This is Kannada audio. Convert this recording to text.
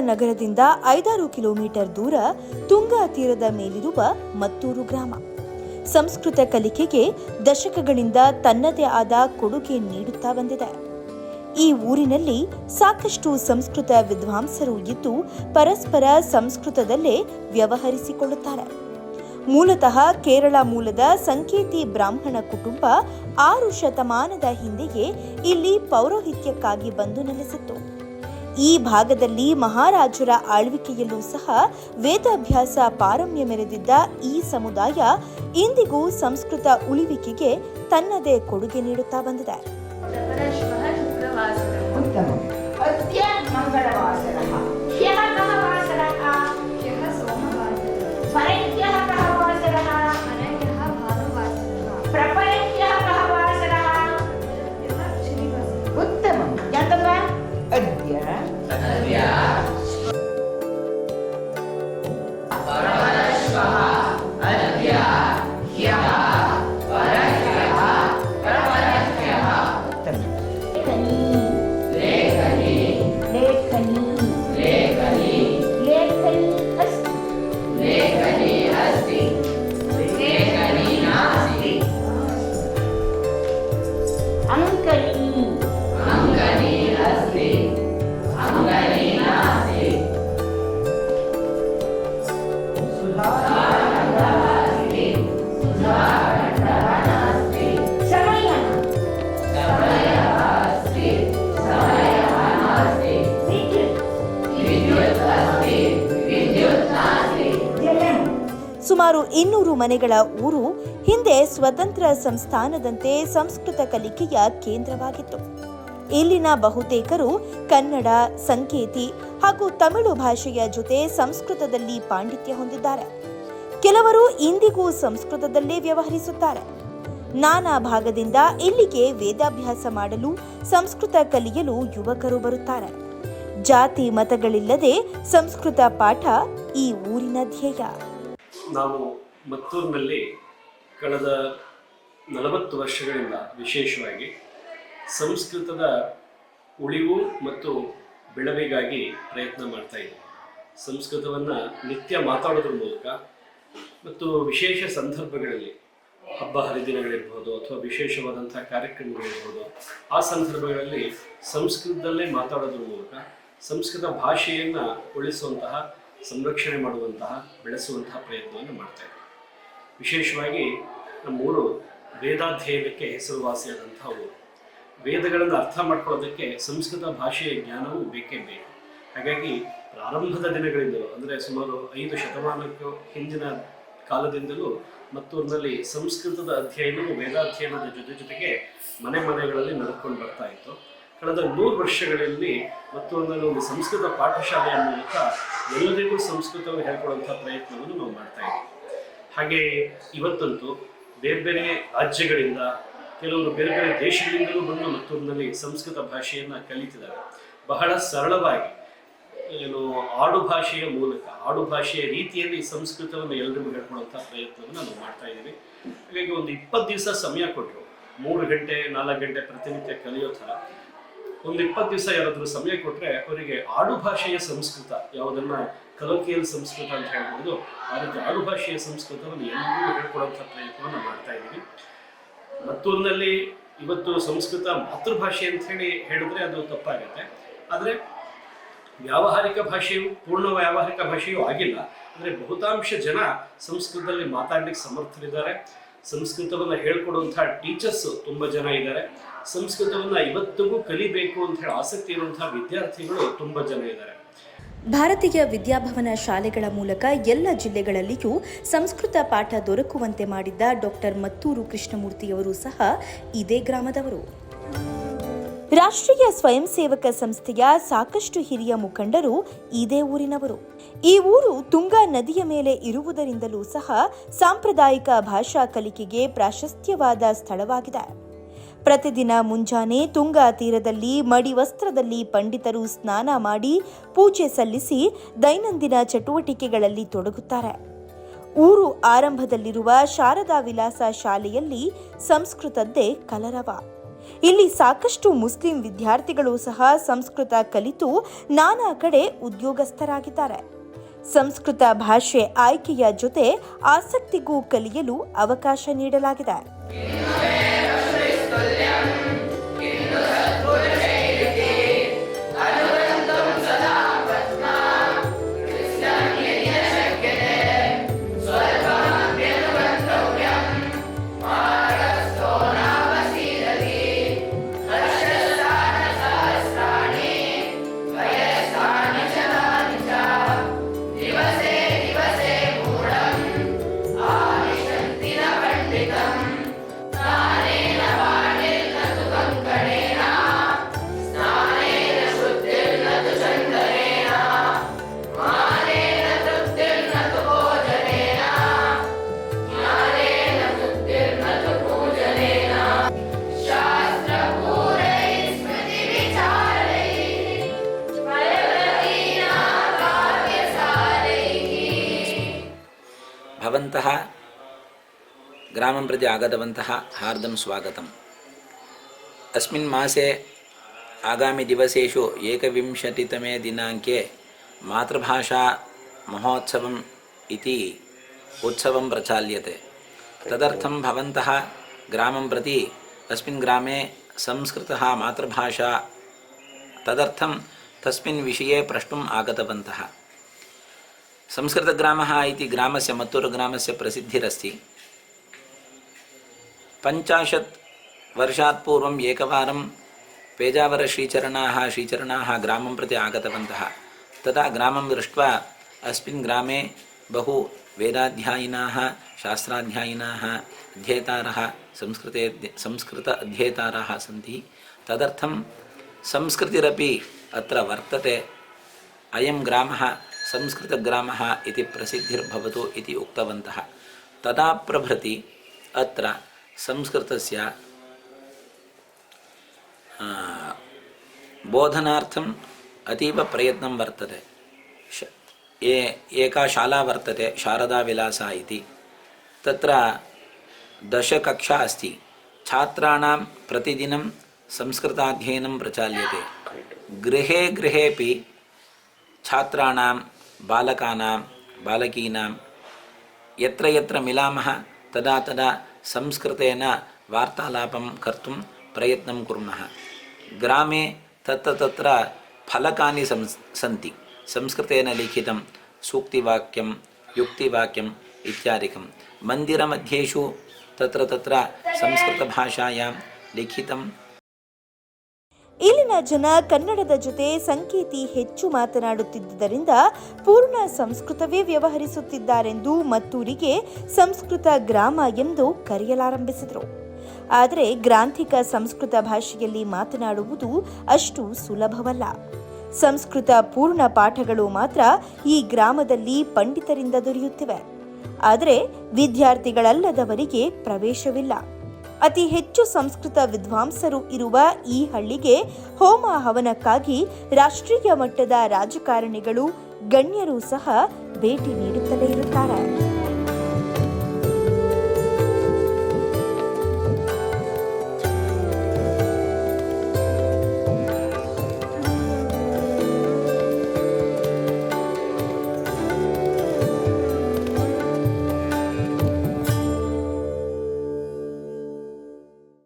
ನಗರದಿಂದ ಐದಾರು ಕಿಲೋಮೀಟರ್ ದೂರ ತುಂಗಾ ತೀರದ ಮೇಲಿರುವ ಮತ್ತೂರು ಗ್ರಾಮ. ಸಂಸ್ಕೃತ ಕಲಿಕೆಗೆ ದಶಕಗಳಿಂದ ತನ್ನದೇ ಆದ ಕೊಡುಗೆ ನೀಡುತ್ತಾ ಬಂದಿದೆ. ಈ ಊರಿನಲ್ಲಿ ಸಾಕಷ್ಟು ಸಂಸ್ಕೃತ ವಿದ್ವಾಂಸರು ಇದ್ದು ಪರಸ್ಪರ ಸಂಸ್ಕೃತದಲ್ಲೇ ವ್ಯವಹರಿಸಿಕೊಳ್ಳುತ್ತಾರೆ. ಮೂಲತಃ ಕೇರಳ ಮೂಲದ ಸಂಕೇತಿ ಬ್ರಾಹ್ಮಣ ಕುಟುಂಬ ಆರು ಶತಮಾನದ ಹಿಂದೆಯೇ ಇಲ್ಲಿ ಪೌರೋಹಿತ್ಯಕ್ಕಾಗಿ ಬಂದು ನೆಲೆಸಿತ್ತು. ಈ ಭಾಗದಲ್ಲಿ ಮಹಾರಾಜರ ಆಳ್ವಿಕೆಯಲ್ಲೂ ಸಹ ವೇದಾಭ್ಯಾಸ ಪಾರಮ್ಯ ಮೆರೆದಿದ್ದ ಈ ಸಮುದಾಯ ಇಂದಿಗೂ ಸಂಸ್ಕೃತ ಉಳಿವಿಕೆಗೆ ತನ್ನದೇ ಕೊಡುಗೆ ನೀಡುತ್ತಾ ಬಂದಿದೆ. ಇನ್ನೂರು ಮನೆಗಳ ಊರು ಹಿಂದೆ ಸ್ವತಂತ್ರ ಸಂಸ್ಥಾನದಂತೆ ಸಂಸ್ಕೃತ ಕಲಿಕೆಯ ಕೇಂದ್ರವಾಗಿತ್ತು. ಇಲ್ಲಿನ ಬಹುತೇಕರು ಕನ್ನಡ, ಸಂಕೇತಿ ಹಾಗೂ ತಮಿಳು ಭಾಷೆಯ ಜೊತೆ ಸಂಸ್ಕೃತದಲ್ಲಿ ಪಾಂಡಿತ್ಯ ಹೊಂದಿದ್ದಾರೆ. ಕೆಲವರು ಇಂದಿಗೂ ಸಂಸ್ಕೃತದಲ್ಲೇ ವ್ಯವಹರಿಸುತ್ತಾರೆ. ನಾನಾ ಭಾಗದಿಂದ ಇಲ್ಲಿಗೆ ವೇದಾಭ್ಯಾಸ ಮಾಡಲು, ಸಂಸ್ಕೃತ ಕಲಿಯಲು ಯುವಕರು ಬರುತ್ತಾರೆ. ಜಾತಿ ಮತಗಳಿಲ್ಲದೆ ಸಂಸ್ಕೃತ ಪಾಠ ಈ ಊರಿನ ಧ್ಯೇಯ. ನಾವು ಮತ್ತೂರಿನಲ್ಲಿ ಕಳೆದ ನಲವತ್ತು ವರ್ಷಗಳಿಂದ ವಿಶೇಷವಾಗಿ ಸಂಸ್ಕೃತದ ಉಳಿವು ಮತ್ತು ಬೆಳವಿಗಾಗಿ ಪ್ರಯತ್ನ ಮಾಡ್ತಾ ಇದ್ದೀವಿ. ಸಂಸ್ಕೃತವನ್ನು ನಿತ್ಯ ಮಾತಾಡೋದ್ರ ಮೂಲಕ ಮತ್ತು ವಿಶೇಷ ಸಂದರ್ಭಗಳಲ್ಲಿ ಹಬ್ಬ ಹರಿದಿನಗಳಿರ್ಬೋದು ಅಥವಾ ವಿಶೇಷವಾದಂಥ ಕಾರ್ಯಕ್ರಮಗಳಿರ್ಬೋದು, ಆ ಸಂದರ್ಭಗಳಲ್ಲಿ ಸಂಸ್ಕೃತದಲ್ಲೇ ಮಾತಾಡೋದ್ರ ಮೂಲಕ ಸಂಸ್ಕೃತ ಭಾಷೆಯನ್ನು ಉಳಿಸುವಂತಹ ಸಂರಕ್ಷಣೆ ಮಾಡುವಂತಹ, ಬೆಳೆಸುವಂತಹ ಪ್ರಯತ್ನವನ್ನು ಮಾಡ್ತಾ ಇದ್ದೀವಿ ವಿಶೇಷವಾಗಿ ನಮ್ಮೂರು ವೇದಾಧ್ಯಯನಕ್ಕೆ ಹೆಸರುವಾಸಿಯಾದಂತಹ ಊರು. ವೇದಗಳನ್ನು ಅರ್ಥ ಮಾಡ್ಕೊಳ್ಳೋದಕ್ಕೆ ಸಂಸ್ಕೃತ ಭಾಷೆಯ ಜ್ಞಾನವೂ ಬೇಕೇ ಬೇಕು. ಹಾಗಾಗಿ ಪ್ರಾರಂಭದ ದಿನಗಳಿಂದಲೂ, ಅಂದರೆ ಸುಮಾರು ಐದು ಶತಮಾನಕ್ಕೂ ಹಿಂದಿನ ಕಾಲದಿಂದಲೂ ಮತ್ತು ಅದರಲ್ಲಿ ಸಂಸ್ಕೃತದ ಅಧ್ಯಯನವು ವೇದಾಧ್ಯಯನದ ಜೊತೆ ಜೊತೆಗೆ ಮನೆ ಮನೆಗಳಲ್ಲಿ ನಡ್ಕೊಂಡು ಬರ್ತಾ ಇತ್ತು. ಕಳೆದ ನೂರು ವರ್ಷಗಳಲ್ಲಿ ಒಂದು ಸಂಸ್ಕೃತ ಪಾಠಶಾಲೆಯ ಮೂಲಕ ಎಲ್ಲರಿಗೂ ಸಂಸ್ಕೃತವನ್ನು ಹೇಳ್ಕೊಡುವಂಥ ಪ್ರಯತ್ನವನ್ನು ನಾವು ಮಾಡ್ತಾ ಇದ್ದೀವಿ. ಹಾಗೆ ಇವತ್ತಂತೂ ಬೇರೆ ಬೇರೆ ರಾಜ್ಯಗಳಿಂದ, ಕೆಲವರು ಬೇರೆ ಬೇರೆ ದೇಶಗಳಿಂದಲೂ ಬಂದು ಮತ್ತೂರಿನಲ್ಲಿ ಸಂಸ್ಕೃತ ಭಾಷೆಯನ್ನು ಕಲಿತಿದ್ದಾರೆ. ಬಹಳ ಸರಳವಾಗಿ ಏನು ಆಡು ಭಾಷೆಯ ಮೂಲಕ, ಆಡು ಭಾಷೆಯ ರೀತಿಯಲ್ಲಿ ಸಂಸ್ಕೃತವನ್ನು ಎಲ್ಲರಿಗೂ ಹೇಳ್ಕೊಳ್ಳುವಂಥ ಪ್ರಯತ್ನವನ್ನು ನಾವು ಮಾಡ್ತಾ ಇದ್ದೀವಿ. ಹಾಗಾಗಿ ಒಂದು ಇಪ್ಪತ್ತು ದಿವಸ ಸಮಯ ಕೊಟ್ಟರು. ಮೂರು ಗಂಟೆ, ನಾಲ್ಕು ಗಂಟೆ ಪ್ರತಿನಿತ್ಯ ಕಲಿಯೋ ಥರ. ಒಂದು ಇಪ್ಪತ್ತು ದಿವಸ ಯಾರಾದರೂ ಸಮಯ ಕೊಟ್ಟರೆ ಅವರಿಗೆ ಆಡುಭಾಷೆಯ ಸಂಸ್ಕೃತ, ಯಾವುದನ್ನ ಕಲೋಕಿಯಲ್ ಸಂಸ್ಕೃತ ಅಂತ ಹೇಳ್ಬೋದು ಆ ರೀತಿ ಆಡು ಭಾಷೆಯ ಸಂಸ್ಕೃತವನ್ನು ಎಲ್ಲರಿಗೂ ಹೇಳ್ಕೊಡುವಂಥ ಪ್ರಯತ್ನವನ್ನು ಮಾಡ್ತಾ ಇದ್ದೀವಿ. ಮತ್ತೊಂದಲ್ಲಿ ಇವತ್ತು ಸಂಸ್ಕೃತ ಮಾತೃಭಾಷೆ ಅಂತ ಹೇಳಿ ಹೇಳಿದ್ರೆ ಅದು ತಪ್ಪಾಗುತ್ತೆ. ಆದರೆ ವ್ಯಾವಹಾರಿಕ ಭಾಷೆಯು, ಪೂರ್ಣ ವ್ಯಾವಹಾರಿಕ ಭಾಷೆಯೂ ಆಗಿಲ್ಲ. ಅಂದರೆ ಬಹುತಾಂಶ ಜನ ಸಂಸ್ಕೃತದಲ್ಲಿ ಮಾತಾಡ್ಲಿಕ್ಕೆ ಸಮರ್ಥರಿದ್ದಾರೆ. ಸಂಸ್ಕೃತವನ್ನು ಹೇಳ್ಕೊಡುವಂಥ ಟೀಚರ್ಸ್ ತುಂಬ ಜನ ಇದ್ದಾರೆ. ಸಂಸ್ಕೃತವನ್ನು ಇವತ್ತಿಗೂ ಕಲಿಬೇಕು ಅಂತ ಹೇಳಿ ಆಸಕ್ತಿ ಇರುವಂತಹ ವಿದ್ಯಾರ್ಥಿಗಳು ತುಂಬಾ ಜನ ಇದ್ದಾರೆ. ಭಾರತೀಯ ವಿದ್ಯಾಭವನ ಶಾಲೆಗಳ ಮೂಲಕ ಎಲ್ಲ ಜಿಲ್ಲೆಗಳಲ್ಲಿಯೂ ಸಂಸ್ಕೃತ ಪಾಠ ದೊರಕುವಂತೆ ಮಾಡಿದ್ದ ಡಾಕ್ಟರ್ ಮತ್ತೂರು ಕೃಷ್ಣಮೂರ್ತಿಯವರು ಸಹ ಇದೇ ಗ್ರಾಮದವರು. ರಾಷ್ಟ್ರೀಯ ಸ್ವಯಂ ಸೇವಕ ಸಂಸ್ಥೆಯ ಸಾಕಷ್ಟು ಹಿರಿಯ ಮುಖಂಡರು ಇದೇ ಊರಿನವರು. ಈ ಊರು ತುಂಗಾ ನದಿಯ ಮೇಲೆ ಇರುವುದರಿಂದಲೂ ಸಹ ಸಾಂಪ್ರದಾಯಿಕ ಭಾಷಾ ಕಲಿಕೆಗೆ ಪ್ರಾಶಸ್ತ್ಯವಾದ ಸ್ಥಳವಾಗಿದೆ. ಪ್ರತಿದಿನ ಮುಂಜಾನೆ ತುಂಗಾ ತೀರದಲ್ಲಿ ಮಡಿ ವಸ್ತ್ರದಲ್ಲಿ ಪಂಡಿತರು ಸ್ನಾನ ಮಾಡಿ ಪೂಜೆ ಸಲ್ಲಿಸಿ ದೈನಂದಿನ ಚಟುವಟಿಕೆಗಳಲ್ಲಿ ತೊಡಗುತ್ತಾರೆ. ಊರು ಆರಂಭದಲ್ಲಿರುವ ಶಾರದಾ ವಿಲಾಸ ಶಾಲೆಯಲ್ಲಿ ಸಂಸ್ಕೃತದ್ದೇ ಕಲರವ. ಇಲ್ಲಿ ಸಾಕಷ್ಟು ಮುಸ್ಲಿಂ ವಿದ್ಯಾರ್ಥಿಗಳು ಸಹ ಸಂಸ್ಕೃತ ಕಲಿತು ನಾನಾ ಕಡೆ ಉದ್ಯೋಗಸ್ಥರಾಗಿದ್ದಾರೆ. ಸಂಸ್ಕೃತ ಭಾಷೆ ಆಯ್ಕೆಯ ಜೊತೆ ಆಸಕ್ತಿಗೂ ಕಲಿಯಲು ಅವಕಾಶ ನೀಡಲಾಗಿದೆ. भवन्तः ग्रामं प्रति आगतवन्तः हार्दं स्वागतम् अस्मिन् मासे आगामिदिवसेषु एकविंशतितमे दिनाङ्के मातृभाषा महोत्सवम् इति उत्सवं प्रचाल्यते तदर्थं भवन्तः ग्रामं प्रति अस्मिन् ग्रामे संस्कृतः मातृभाषा तदर्थं तस्मिन् विषये प्रष्टुम् आगतवन्तः संस्कृतग्रामः इति ग्रामस्य मत्तूरुग्रामस्य प्रसिद्धिरस्ति. पञ्चाशत् वर्षात् पूर्वम् एकवारं पेजावरश्रीचरणाः श्रीचरणाः ग्रामं प्रति आगतवन्तः. तदा ग्रामं दृष्ट्वा अस्मिन् ग्रामे बहु वेदाध्यायिनाः, शास्त्राध्यायिनाः, अध्येतारः, संस्कृते संस्कृत अध्येतारः सन्ति. तदर्थं संस्कृतिरपि अत्र वर्तते. अयं ग्रामः संस्कृतग्रामः इति प्रसिद्धिर्भवतु तदा प्रभृति अत्र संस्कृतस्य आ, बोधनार्थम् अतीव प्रयत्नं ये एका शाला वर्तते शारदाविलासा इति। तत्र दशकक्षा अस्ति। छात्राणां प्रतिदिनं संस्कृताध्ययनं प्रचाल्यते। गृहे गृहेपि छात्राणां बालकानां, बालकीनां, यत्र यत्र मिलामः, तदा तदा संस्कृतेन वार्तालापं कर्तुं प्रयत्नं कुर्मः। ग्रामे तत्र तत्र फलकानि सं, सन्ति। संस्कृतेन लिखितं सूक्तिवाक्यं, युक्तिवाक्यम् इत्यादिकं। मन्दिरमध्येषु तत्र तत्र संस्कृतभाषायां लिखितं ಇಲ್ಲಿನ ಜನ ಕನ್ನಡದ ಜೊತೆ ಸಂಕೇತಿ ಹೆಚ್ಚು ಮಾತನಾಡುತ್ತಿದ್ದರಿಂದ ಪೂರ್ಣ ಸಂಸ್ಕೃತವೇ ವ್ಯವಹರಿಸುತ್ತಿದ್ದಾರೆಂದು ಮತ್ತೂರಿಗೆ ಸಂಸ್ಕೃತ ಗ್ರಾಮ ಎಂದು ಕರೆಯಲಾರಂಭಿಸಿದರು. ಆದರೆ ಗ್ರಾಂಥಿಕ ಸಂಸ್ಕೃತ ಭಾಷೆಯಲ್ಲಿ ಮಾತನಾಡುವುದು ಅಷ್ಟು ಸುಲಭವಲ್ಲ. ಸಂಸ್ಕೃತ ಪೂರ್ಣ ಪಾಠಗಳು ಮಾತ್ರ ಈ ಗ್ರಾಮದಲ್ಲಿ ಪಂಡಿತರಿಂದ ದೊರೆಯುತ್ತಿವೆ. ಆದರೆ ವಿದ್ಯಾರ್ಥಿಗಳಲ್ಲದವರಿಗೆ ಪ್ರವೇಶವಿಲ್ಲ. ಅತಿ ಹೆಚ್ಚು ಸಂಸ್ಕೃತ ವಿದ್ವಾಂಸರು ಇರುವ ಈ ಹಳ್ಳಿಗೆ ಹೋಮ ಹವನಕ್ಕಾಗಿ ರಾಷ್ಟ್ರೀಯ ಮಟ್ಟದ ರಾಜಕಾರಣಿಗಳು, ಗಣ್ಯರು ಸಹ ಭೇಟಿ ನೀಡುತ್ತಲೇ ಇರುತ್ತಾರೆ.